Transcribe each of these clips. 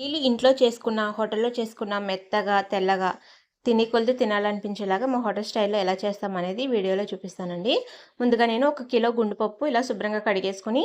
ఇడ్లీలు ఇంట్లో చేసుకున్న హోటల్లో చేసుకున్న మెత్తగా తెల్లగా తిని కొలిది తినాలనిపించేలాగా మా హోటల్ స్టైల్లో ఎలా చేస్తామనేది వీడియోలో చూపిస్తానండి. ముందుగా నేను ఒక కిలో గుండుపప్పు ఇలా శుభ్రంగా కడిగేసుకుని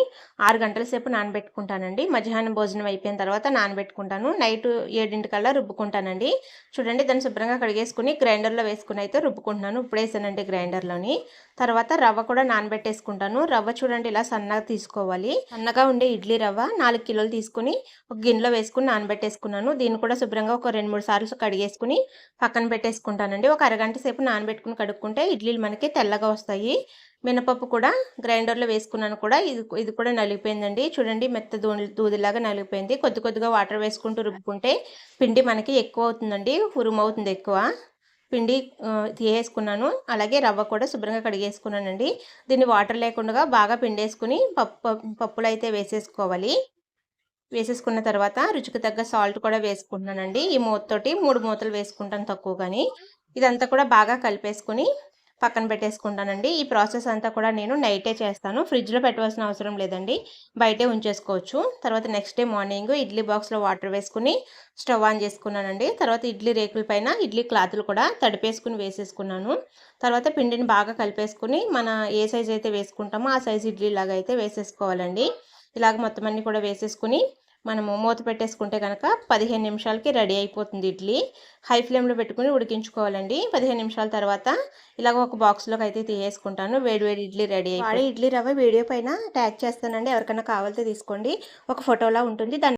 ఆరు గంటల సేపు నానబెట్టుకుంటానండి. మధ్యాహ్నం భోజనం అయిపోయిన తర్వాత నానబెట్టుకుంటాను. నైట్ ఏడింటికల్లా రుబ్బుకుంటానండి. చూడండి దాన్ని శుభ్రంగా కడిగేసుకుని గ్రైండర్లో వేసుకుని అయితే రుబ్బుకుంటున్నాను. ఇప్పుడు వేసానండి గ్రైండర్లోని. తర్వాత రవ్వ కూడా నానబెట్టేసుకుంటాను. రవ్వ చూడండి ఇలా సన్నగా తీసుకోవాలి. సన్నగా ఉండే ఇడ్లీ రవ్వ నాలుగు కిలోలు తీసుకుని ఒక గిన్నెలో వేసుకుని నానబెట్టేసుకున్నాను. దీన్ని కూడా శుభ్రంగా ఒక రెండు మూడు సార్లు కడిగేసుకుని పక్కన పెట్టేసుకుంటానండి ఒక అరగంట సేపు నానబెట్టుకుని కడుక్కుంటే ఇడ్లీలు మనకి తెల్లగా వస్తాయి. మినపప్పు కూడా గ్రైండర్లో వేసుకున్నాను కూడా. ఇది ఇది కూడా నలిగిపోయిందండి. చూడండి మెత్త దూది దూదిలాగా నలిగిపోయింది. కొద్ది కొద్దిగా వాటర్ వేసుకుంటూ రుబ్బుకుంటే పిండి మనకి ఎక్కువ అవుతుందండి. ఉరుము అవుతుంది ఎక్కువ. పిండి తీయేసుకున్నాను అలాగే రవ్వ కూడా శుభ్రంగా కడిగేసుకున్నానండి. దీన్ని వాటర్ లేకుండా బాగా పిండేసుకుని పప్పు పప్పులు అయితే వేసేసుకోవాలి. వేసేసుకున్న తర్వాత రుచికి తగ్గ సాల్ట్ కూడా వేసుకుంటున్నానండి. ఈ మూతతోటి మూడు మూతలు వేసుకుంటాను తక్కువ కానీ ఇదంతా కూడా బాగా కలిపేసుకుని పక్కన పెట్టేసుకుంటానండి. ఈ ప్రాసెస్ అంతా కూడా నేను నైటే చేస్తాను. ఫ్రిడ్జ్లో పెట్టవలసిన అవసరం లేదండి. బయటే ఉంచేసుకోవచ్చు. తర్వాత నెక్స్ట్ డే మార్నింగ్ ఇడ్లీ బాక్స్లో వాటర్ వేసుకుని స్టవ్ ఆన్ చేసుకున్నానండి. తర్వాత ఇడ్లీ రేకుల పైన ఇడ్లీ క్లాతులు కూడా తడిపేసుకుని వేసేసుకున్నాను. తర్వాత పిండిని బాగా కలిపేసుకుని మన ఏ సైజ్ అయితే వేసుకుంటామో ఆ సైజ్ ఇడ్లీ లాగా అయితే వేసేసుకోవాలండి. ఇలాగ మొత్తం అన్నీ కూడా వేసేసుకుని మనము మూత పెట్టేసుకుంటే కనుక పదిహేను నిమిషాలకి రెడీ అయిపోతుంది ఇడ్లీ. హై ఫ్లేమ్లో పెట్టుకుని ఉడికించుకోవాలండి. పదిహేను నిమిషాల తర్వాత ఇలాగ ఒక బాక్స్లోకి అయితే తీసేసుకుంటాను. వేడి వేడి ఇడ్లీ రెడీ అయిపోయి ఇడ్లీ రవ్వ వీడియో పైన ట్యాగ్ చేస్తానండి. ఎవరికైనా కావాలితే తీసుకోండి. ఒక ఫోటోలా ఉంటుంది. దాన్ని